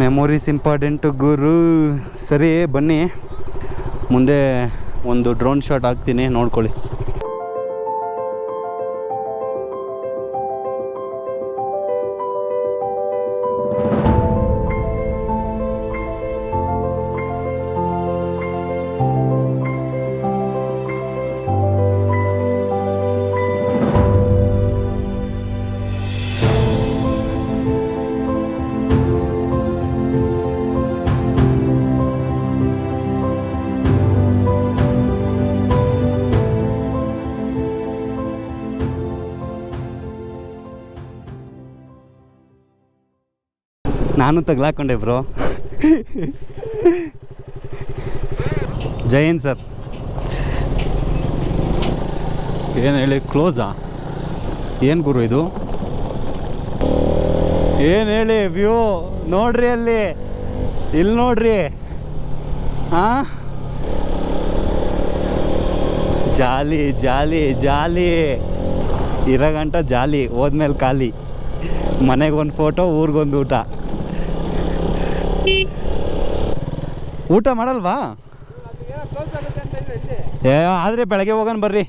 Memories important ಗುರು. ಸರಿ ಬನ್ನಿ. ಮುಂದೆ ಒಂದು ಡ್ರೋನ್ ಶಾಟ್ ಹಾಕ್ತೀನಿ ನೋಡ್ಕೊಳ್ಳಿ. ನಾನು ತಗ್ಲಾಕೊಂಡೆ ಬ್ರೋ. ಜೈನ್ ಸರ್. ಏನು ಹೇಳಿ, ಕ್ಲೋಸಾ? ಏನು ಗುರು ಇದು? ಏನು ಹೇಳಿ, ವ್ಯೂ ನೋಡ್ರಿ ಅಲ್ಲಿ. ಇಲ್ಲಿ ನೋಡ್ರಿ. ಹಾಂ ಜಾಲಿ ಜಾಲಿ ಜಾಲಿ. ಇರೋ ಗಂಟ ಜಾಲಿ, ಹೋದ್ಮೇಲೆ ಖಾಲಿ. ಮನೆಗೆ ಒಂದು ಫೋಟೋ ಊರಿಗೊಂದು ಊಟ. ಊಟ ಮಾಡಲ್ವಾ? ಏ, ಆದರೆ ಬೆಳಗ್ಗೆ ಹೋಗೋಣ ಬರ್ರಿ.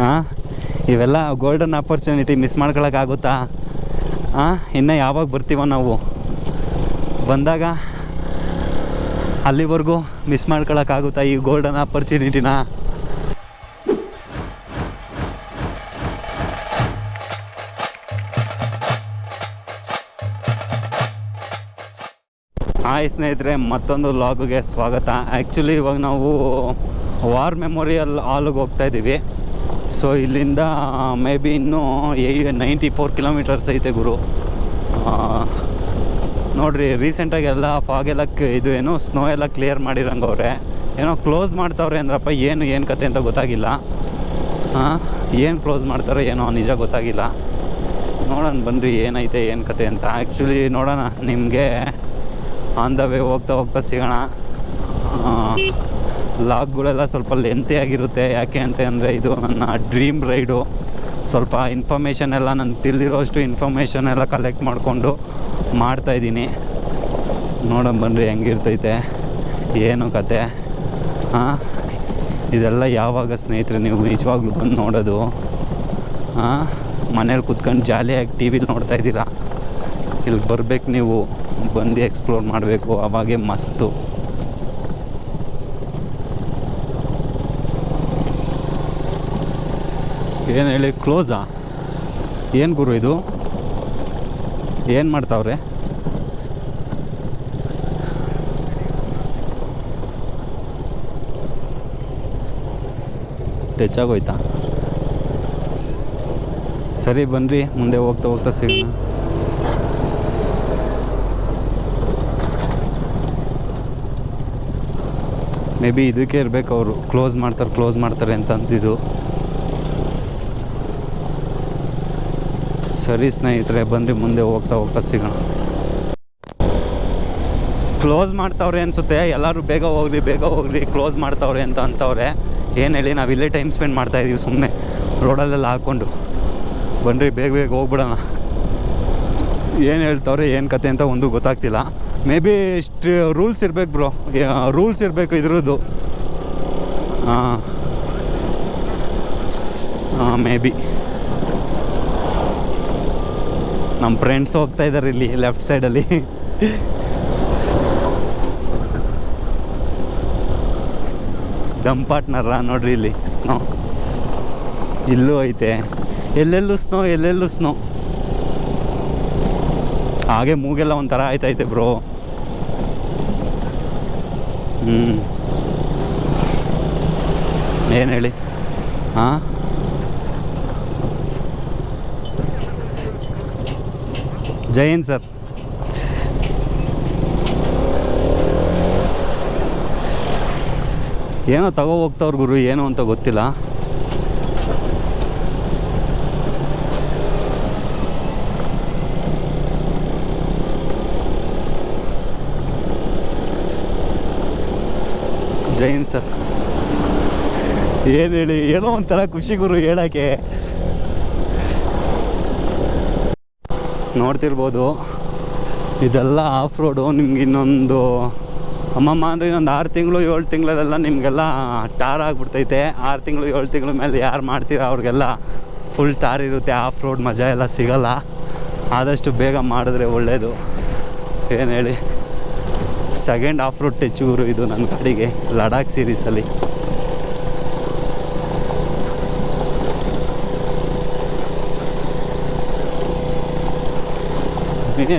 ಹಾಂ ಇವೆಲ್ಲ ಗೋಲ್ಡನ್ ಆಪರ್ಚುನಿಟಿ ಮಿಸ್ ಮಾಡ್ಕೊಳಕ್ಕಾಗುತ್ತಾ ಹಾಂ ಇನ್ನು ಯಾವಾಗ ಬರ್ತೀವೋ ನಾವು? ಬಂದಾಗ ಅಲ್ಲಿವರೆಗೂ ಮಿಸ್ ಮಾಡ್ಕೊಳಕ್ಕಾಗುತ್ತಾ ಈ ಗೋಲ್ಡನ್ ಆಪರ್ಚುನಿಟಿನ ಹಾಯ್ ಸ್ನೇಹಿತರೆ, ಮತ್ತೊಂದು ಲಾಗ್ಗೆ ಸ್ವಾಗತ. ಆ್ಯಕ್ಚುಲಿ ಇವಾಗ ನಾವು ವಾರ್ ಮೆಮೋರಿಯಲ್ ಹಾಲಿಗೆ ಹೋಗ್ತಾ ಇದ್ದೀವಿ. ಸೊ ಇಲ್ಲಿಂದ ಮೇ ಬಿ ಇನ್ನೂ ಏಯ್ ನೈಂಟಿ ಫೋರ್ ಕಿಲೋಮೀಟರ್ಸ್ ಐತೆ ಗುರು. ನೋಡಿರಿ ನೋಡ್ರಿ ರೀಸೆಂಟಾಗಿ ಎಲ್ಲ ಫಾಗ್ ಎಲ್ಲ ಕ್- ಇದು ಏನು ಸ್ನೋ ಎಲ್ಲ ಕ್ಲಿಯರ್ ಮಾಡಿರಂಗವ್ರೆ ಏನೋ ಕ್ಲೋಸ್ ಮಾಡ್ತಾವ್ರೆ ಅಂದ್ರಪ್ಪ, ಏನು ಏನು ಕತೆ ಅಂತ ಗೊತ್ತಾಗಿಲ್ಲ. ಹಾಂ ಏನು ಕ್ಲೋಸ್ ಮಾಡ್ತಾರೋ ಏನೋ ನಿಜ ಗೊತ್ತಾಗಿಲ್ಲ. ನೋಡೋಣ ಬನ್ನಿರಿ ಏನೈತೆ, ಏನು ಕತೆ ಅಂತ. ಆ್ಯಕ್ಚುಲಿ ನೋಡೋಣ, ನಿಮಗೆ ಆನ್ ದ ವೇ ಹೋಗ್ತಾ ಹೋಗ್ತಾ ಸಿಗೋಣ. ಲಾಗ್ಗಳೆಲ್ಲ ಸ್ವಲ್ಪ ಲೆಂತಿ ಆಗಿರುತ್ತೆ. ಯಾಕೆ ಅಂತ ಅಂದರೆ ಇದು ನನ್ನ ಡ್ರೀಮ್ ರೈಡು ಸ್ವಲ್ಪ ಇನ್ಫಾರ್ಮೇಷನ್ ಎಲ್ಲ ನಾನು ತಿಳಿದಿರೋಷ್ಟು ಇನ್ಫಾರ್ಮೇಷನ್ ಎಲ್ಲ ಕಲೆಕ್ಟ್ ಮಾಡಿಕೊಂಡು ಮಾಡ್ತಾಯಿದ್ದೀನಿ ನೋಡೋಣ ಬನ್ನಿರಿ ಹೆಂಗಿರ್ತೈತೆ. ಏನು ಕತೆ? ಹಾಂ ಇದೆಲ್ಲ ಯಾವಾಗ ಸ್ನೇಹಿತರೆ ನೀವು ನಿಜವಾಗ್ಲೂ ಬಂದು ನೋಡೋದು? ಹಾಂ ಮನೇಲಿ ಕುತ್ಕೊಂಡು ಜಾಲಿಯಾಗಿ ಟಿ ವಿಲಿ ನೋಡ್ತಾ ಇದ್ದೀರಾ? ಇಲ್ಲಿ ಬರ್ಬೇಕು ನೀವು. ಬಂದು ಎಕ್ಸ್ಪ್ಲೋರ್ ಮಾಡಬೇಕು, ಅವಾಗೆ ಮಸ್ತು. ಏನು ಹೇಳಿ ಕ್ಲೋಸಾ ಏನು ಗುರು ಇದು? ಏನು ಮಾಡ್ತಾವ್ರೆ? ಟಚ್ ಆಗೋಯ್ತಾ ಸರಿ ಬನ್ನಿರಿ ಮುಂದೆ ಹೋಗ್ತಾ ಹೋಗ್ತಾ ಸಿಗೋಣ. ಮೇ ಬಿ ಇದಕ್ಕೆ ಇರಬೇಕು ಅವರು. ಕ್ಲೋಸ್ ಮಾಡ್ತಾರೆ ಕ್ಲೋಸ್ ಮಾಡ್ತಾರೆ ಅಂತ ಅಂತಿದ್ದು ಸರಿ ಸ್ನೇಹಿತರೆ ಬಂದು ಮುಂದೆ ಹೋಗ್ತಾ ಹೋಗ್ತಾ ಸಿಗೋಣ. ಕ್ಲೋಸ್ ಮಾಡ್ತಾವ್ರೆ ಅನಿಸುತ್ತೆ. ಎಲ್ಲರೂ ಬೇಗ ಹೋಗ್ರಿ ಬೇಗ ಹೋಗ್ರಿ ಕ್ಲೋಸ್ ಮಾಡ್ತಾವ್ರೆ ಅಂತ ಅಂತವ್ರೆ. ಏನು ಹೇಳಿ, ನಾವು ಇಲ್ಲೇ ಟೈಮ್ ಸ್ಪೆಂಡ್ ಮಾಡ್ತಾ ಇದೀವಿ ಸುಮ್ಮನೆ ರೋಡಲ್ಲೆಲ್ಲ ಹಾಕ್ಕೊಂಡು. ಬನ್ನಿರಿ ಬೇಗ ಬೇಗ ಹೋಗ್ಬಿಡೋಣ. ಏನು ಹೇಳ್ತಾವ್ರೆ, ಏನು ಕತೆ ಅಂತ ಒಂದು ಗೊತ್ತಾಗ್ತಿಲ್ಲ. ಮೇ ಬಿ ಇಷ್ಟು ರೂಲ್ಸ್ ಇರ್ಬೇಕು ಬ್ರೋ ರೂಲ್ಸ್ ಇರಬೇಕು ಇದ್ರದ್ದು. ಹಾಂ. ಹಾಂ ಮೇ ಬಿ ನಮ್ಮ ಫ್ರೆಂಡ್ಸ್ ಹೋಗ್ತಾ ಇದ್ದಾರೆ ಇಲ್ಲಿ ಲೆಫ್ಟ್ ಸೈಡಲ್ಲಿ ದಮ್ ಪಾರ್ಟ್ನರ ನೋಡ್ರಿ ಇಲ್ಲಿ ಸ್ನೋ ಇಲ್ಲೂ ಐತೆ. ಎಲ್ಲೆಲ್ಲೂ ಸ್ನೋ ಎಲ್ಲೆಲ್ಲೂ ಸ್ನೋ ಹಾಗೆ ಮೂಗೆಲ್ಲ ಒಂಥರ ಆಯ್ತೈತೆ ಬ್ರೋ ಹ್ಞೂ ಏನು ಹೇಳಿ? ಹಾಂ? ಜೈನ್ ಸರ್. ಏನೋ ತಗೋ ಹೋಗ್ತವ್ರ ಗುರು ಏನು ಅಂತ ಗೊತ್ತಿಲ್ಲ. ಜೈ ಹಿಂದ್ ಸರ್. ಏನು ಹೇಳಿ, ಏನೋ ಒಂಥರ ಖುಷಿ ಗುರು ಹೇಳೋಕ್ಕೆ. ನೋಡ್ತಿರ್ಬೋದು, ಇದೆಲ್ಲ ಆಫ್ ರೋಡು ನಿಮ್ಗೆ ಇನ್ನೊಂದು ಅಮ್ಮಮ್ಮ ಅಂದರೆ ಇನ್ನೊಂದು ಆರು ತಿಂಗಳು, ಏಳು ತಿಂಗಳಲ್ಲೆಲ್ಲ ನಿಮಗೆಲ್ಲ ಟಾರ್ ಆಗಿಬಿಡ್ತೈತೆ. ಆರು ತಿಂಗಳು, ಏಳು ತಿಂಗಳ ಮೇಲೆ ಯಾರು ಮಾಡ್ತೀರ ಅವ್ರಿಗೆಲ್ಲ ಫುಲ್ ಟಾರ್ ಇರುತ್ತೆ ಆಫ್ ರೋಡ್ ಮಜಾ ಎಲ್ಲ ಸಿಗಲ್ಲ. ಆದಷ್ಟು ಬೇಗ ಮಾಡಿದ್ರೆ ಒಳ್ಳೆಯದು ಏನು ಹೇಳಿ. ಸೆಕೆಂಡ್ ಆಫ್ ರೋಡ್ ಟೆಚ್ಚೂರು ಇದು ನನ್ನ ಗಾಡಿಗೆ ಲಡಾಖ್ ಸೀರೀಸಲ್ಲಿ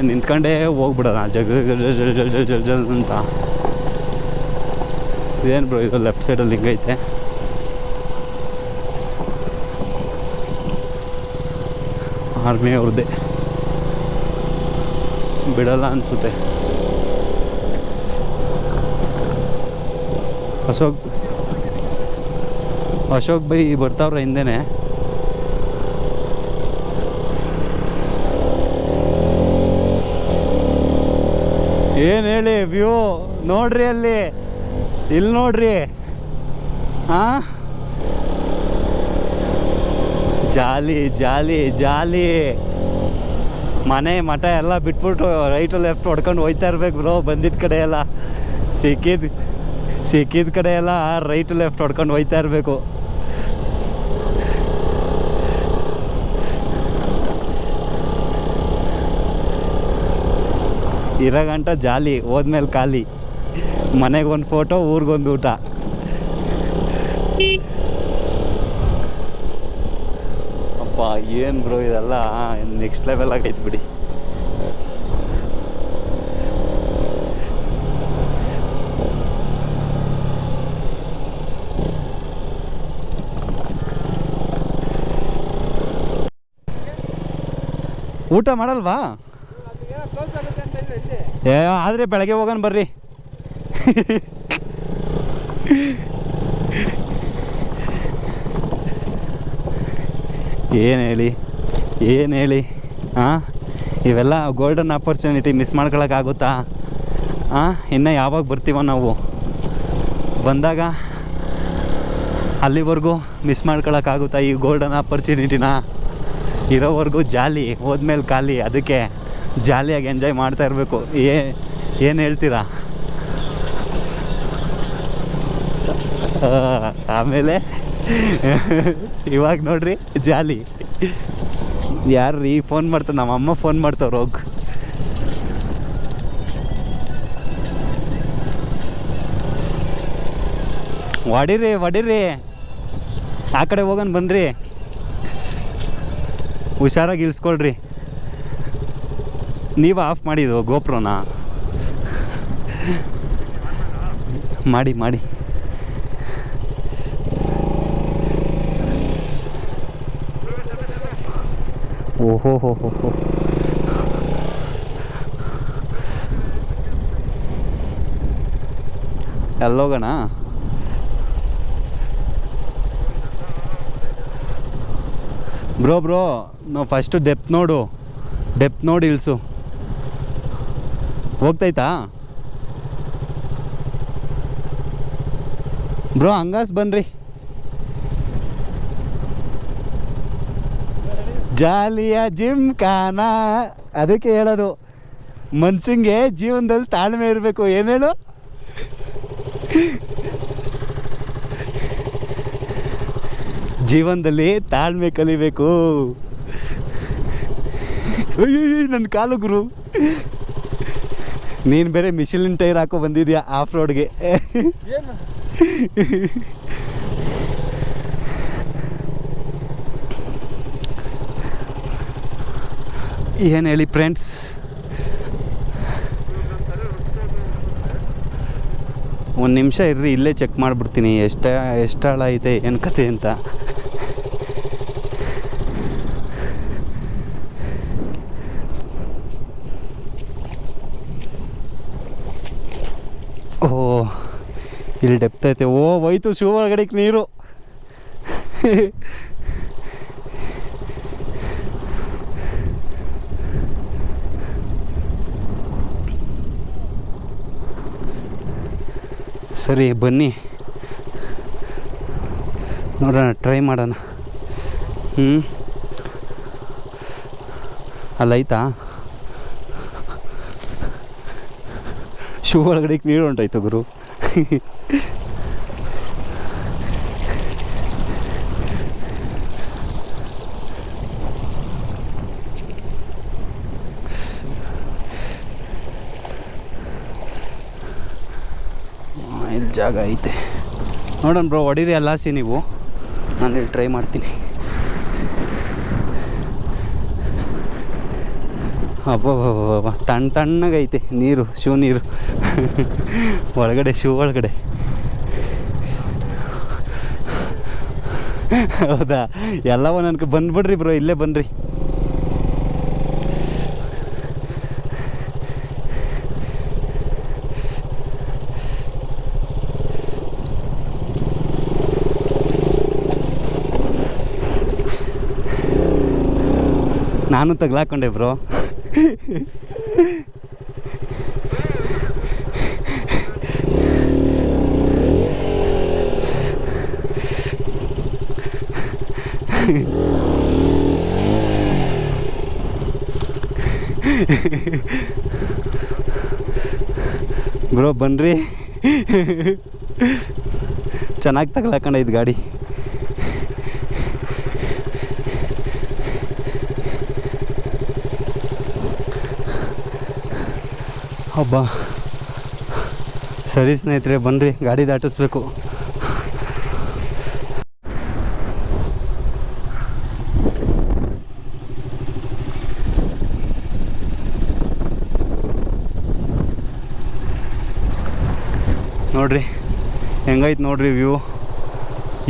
ನಿಂತ್ಕೊಂಡೇ ಹೋಗ್ಬಿಡೋಣ. ಜಗ ಅಂತ. ಇದೇನು ಬ್ರೋ ಇದು ಲೆಫ್ಟ್ ಸೈಡಲ್ಲಿ ಹಿಂಗೈತೆ? ಆರ್ಮಿ ಅವ್ರದ್ದೇ ಬಿಡಲ್ಲ ಅನಿಸುತ್ತೆ. ಅಶೋಕ್ ಅಶೋಕ್ ಬೈ ಬರ್ತಾವ್ರ ಹಿಂದೆನೆ. ಏನು ಹೇಳಿ ವ್ಯೂ ನೋಡ್ರಿ ಅಲ್ಲಿ? ಇಲ್ಲಿ ನೋಡ್ರಿ. ಆ? ಜಾಲಿ ಜಾಲಿ ಜಾಲಿ. ಮನೆ, ಮಠ ಎಲ್ಲ ಬಿಟ್ಬಿಟ್ಟು ರೈಟ್ ಲೆಫ್ಟ್ ಹೊಡ್ಕೊಂಡು ಹೋಯ್ತಾ ಇರ್ಬೇಕು ಬ್ರೋ ಬಂದಿದ್ದ ಕಡೆ ಎಲ್ಲ ಸಿಕ್ಕಿದ ಸಿಕ್ಕಿದ ಕಡೆ ಎಲ್ಲ ರೈಟ್ ಲೆಫ್ಟ್ ಹೊಡ್ಕೊಂಡು ಹೋಯ್ತಾ ಇರಬೇಕು. ಇರೋ ಗಂಟ ಜಾಲಿ, ಹೋದ್ಮೇಲೆ ಖಾಲಿ. ಮನೆಗೆ ಒಂದು ಫೋಟೋ ಊರಿಗೊಂದು ಊಟ. ಅಪ್ಪ, ಏನು ಬ್ರೋ ಇದೆಲ್ಲ? ನೆಕ್ಸ್ಟ್ ಲೆವೆಲ್ ಆಗೈತೆ ಬಿಡಿ. ಊಟ ಮಾಡಲ್ವಾ? ಏ, ಆದರೆ ಬೆಳಗ್ಗೆ ಹೋಗೋಣ ಬರ್ರಿ. ಏನು ಹೇಳಿ? ಏನು ಹೇಳಿ? ಹಾಂ ಇವೆಲ್ಲ ಗೋಲ್ಡನ್ ಆಪರ್ಚುನಿಟಿ ಮಿಸ್ ಮಾಡ್ಕೊಳಕ್ಕಾಗುತ್ತಾ ಹಾಂ ಇನ್ನು ಯಾವಾಗ ಬರ್ತೀವೋ ನಾವು? ಬಂದಾಗ ಅಲ್ಲಿವರೆಗೂ ಮಿಸ್ ಮಾಡ್ಕೊಳಕ್ಕಾಗುತ್ತಾ ಈ ಗೋಲ್ಡನ್ ಆಪರ್ಚುನಿಟಿನ ಇರೋವರೆಗೂ ಜಾಲಿ, ಹೋದ್ಮೇಲೆ ಖಾಲಿ, ಅದಕ್ಕೆ ಜಾಲಿಯಾಗಿ ಎಂಜಾಯ್ ಮಾಡ್ತಾ ಇರಬೇಕು. ಏ, ಏನು ಹೇಳ್ತೀರಾ? ಆಮೇಲೆ ಇವಾಗ ನೋಡ್ರಿ, ಜಾಲಿ. ಯಾರು ರೀ ಫೋನ್ ಮಾಡ್ತಾರೆ ನಮ್ಮ ಅಮ್ಮ ಫೋನ್ ಮಾಡ್ತಾವ್ರು ಹೋಗಿ ಹೊಡಿರಿ ಹೊಡಿರಿ ಆ ಕಡೆ ಹೋಗೋಣ ಬನ್ರಿ. ಹುಷಾರಾಗಿ ಇಳಿಸ್ಕೊಳ್ರಿ. ನೀವು ಆಫ್ ಮಾಡಿದ್ದು ಗೋಪ್ರೋನ? ಮಾಡಿ ಮಾಡಿ. ಓಹೋ ಹೋ ಹೋ ಹೋ. ಎಲ್ಲೋಗೋಣ? ಬ್ರೋ ಬ್ರೋ, ನಾವು ಫಸ್ಟು ಡೆಪ್ತ್ ನೋಡು. ಡೆಪ್ತ್ ನೋಡಿ ಇಳಿಸು. ಹೋಗ್ತೈತಾ ಬ್ರೋ, ಹಂಗಾಸ್ ಬನ್ರಿ. ಜಾಲಿಯ ಜಿಮ್ ಕಾನ? ಅದಕ್ಕೆ ಹೇಳೋದು. ಮನ್ಸಿಂಗೆ ಜೀವನದಲ್ಲಿ ತಾಳ್ಮೆ ಇರಬೇಕು. ಏನೇಳು ಜೀವನದಲ್ಲಿ ತಾಳ್ಮೆ ಕಲಿಬೇಕು. ನನ್ನ ಕಾಲು ಗುರು. ನೀನು ಬೇರೆ ಮಿಷಿಲಿನ್ ಟೈರ್ ಹಾಕೋ ಬಂದಿದ್ಯಾ ಆಫ್ ರೋಡ್ಗೆ ಏನು? ಹೇಳಿ ಫ್ರೆಂಡ್ಸ್ ಒಂದು ನಿಮಿಷ ಇರ್ರಿ, ಇಲ್ಲೇ ಚೆಕ್ ಮಾಡಿಬಿಡ್ತೀನಿ, ಎಷ್ಟ, ಎಷ್ಟು ಆಳ ಐತೆ, ಏನು ಕತೆ ಅಂತ. ಓ, ಇಲ್ಲಿ ಡೆಪ್ತ್ ಐತೆ. ಓ, ಹೋಯ್ತು, ಶೂ ಒಳಗಡೆಗೆ ನೀರು. ಸರಿ ಬನ್ನಿ. ನೋಡೋಣ ಟ್ರೈ ಮಾಡೋಣ. ಹ್ಞೂ ಅಲ್ಲೈತಾ ಶೂ ಒಳಗಡೆ ನೀರು ಉಂಟಾಯ್ತು ಗುರು. ಜಾಗ ಐತೆ. ನೋಡೋಣ ಬ್ರೋ, ಹೊಡೀರಿ ಅಲ್ಲಾಸಿ ನೀವು. ನಾನು ಇಲ್ಲಿ ಟ್ರೈ ಮಾಡ್ತೀನಿ. ಅಬ್ಬಬ್ಬಬ್ಬ ತಣ್ಣ ತಣ್ಣಗೈತೆ ನೀರು, ಶೂ ನೀರು. ಒಳಗಡೆ, ಶೂ ಒಳಗಡೆ. ಹೌದಾ? ಎಲ್ಲವೂ ನನಗೆ ಬಂದ್ಬಿಡ್ರಿ ಬ್ರೋ, ಇಲ್ಲೇ ಬನ್ರಿ ನಾನು ತಗ್ಲಾಕೊಂಡೆ ಬ್ರೋ. ಬ್ರೋ ಬನ್ರಿ. ಚೆನ್ನಾಗಿ ತಗ್ಲಾಕೊಂಡ ಇದು ಗಾಡಿ. ಹಬ್ಬ ಸರಿ ಸ್ನೇಹಿತರೆ ಬನ್ನಿರಿ ಗಾಡಿ ದಾಟಿಸ್ಬೇಕು. ನೋಡ್ರಿ ಹೆಂಗೈತೆ ನೋಡ್ರಿ ವ್ಯೂ?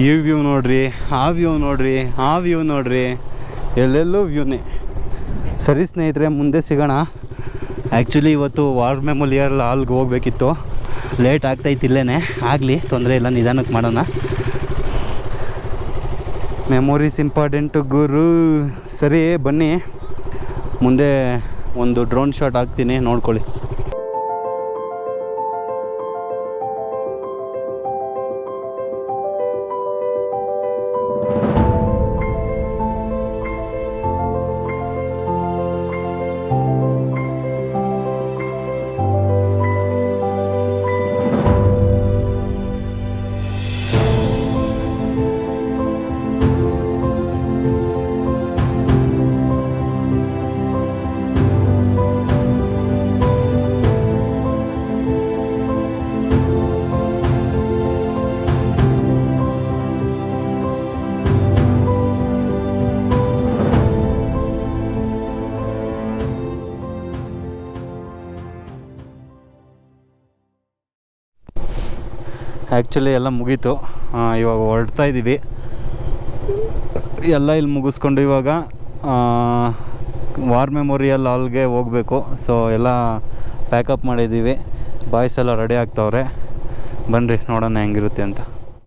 ಈ ವ್ಯೂ ನೋಡ್ರಿ, ಆ ವ್ಯೂ ನೋಡ್ರಿ, ಆ ವ್ಯೂ ನೋಡ್ರಿ, ಎಲ್ಲೆಲ್ಲೂ ವ್ಯೂನೇ. ಸರಿ ಸ್ನೇಹಿತರೆ, ಮುಂದೆ ಸಿಗೋಣ. ಆ್ಯಕ್ಚುಲಿ ಇವತ್ತು ವಾರ್ ಮೆಮೋರಿಯಲ್ ಹಾಲ್ಗೆ ಹೋಗ್ಬೇಕಿತ್ತು. ಲೇಟ್ ಆಗ್ತೈತಿ ಇಲ್ಲೇ ಆಗಲಿ, ತೊಂದರೆ ಇಲ್ಲ, ನಿಧಾನಕ್ಕೆ ಮಾಡೋಣ. ಮೆಮೊರೀಸ್ ಇಂಪಾರ್ಟೆಂಟು ಗುರು. ಸರಿ, ಬನ್ನಿ. ಮುಂದೆ ಒಂದು ಡ್ರೋನ್ ಶಾಟ್ ಹಾಕ್ತೀನಿ, ನೋಡ್ಕೊಳ್ಳಿ. ಆ್ಯಕ್ಚುಲಿ ಎಲ್ಲ ಮುಗೀತು. ಇವಾಗ ಹೊರಡ್ತಾ ಇದ್ದೀವಿ ಎಲ್ಲ ಇಲ್ಲಿ ಮುಗಿಸ್ಕೊಂಡು ಇವಾಗ ವಾರ್ ಮೆಮೋರಿಯಲ್ ಹಾಲ್ಗೆ ಹೋಗಬೇಕು. ಸೊ ಎಲ್ಲ ಪ್ಯಾಕಪ್ ಮಾಡಿದ್ದೀವಿ. ಬಾಯ್ಸ್ ಎಲ್ಲ ರೆಡಿ ಆಗ್ತಾವ್ರೆ. ಬನ್ನಿರಿ ನೋಡೋಣ ಹೆಂಗಿರುತ್ತೆ ಅಂತ.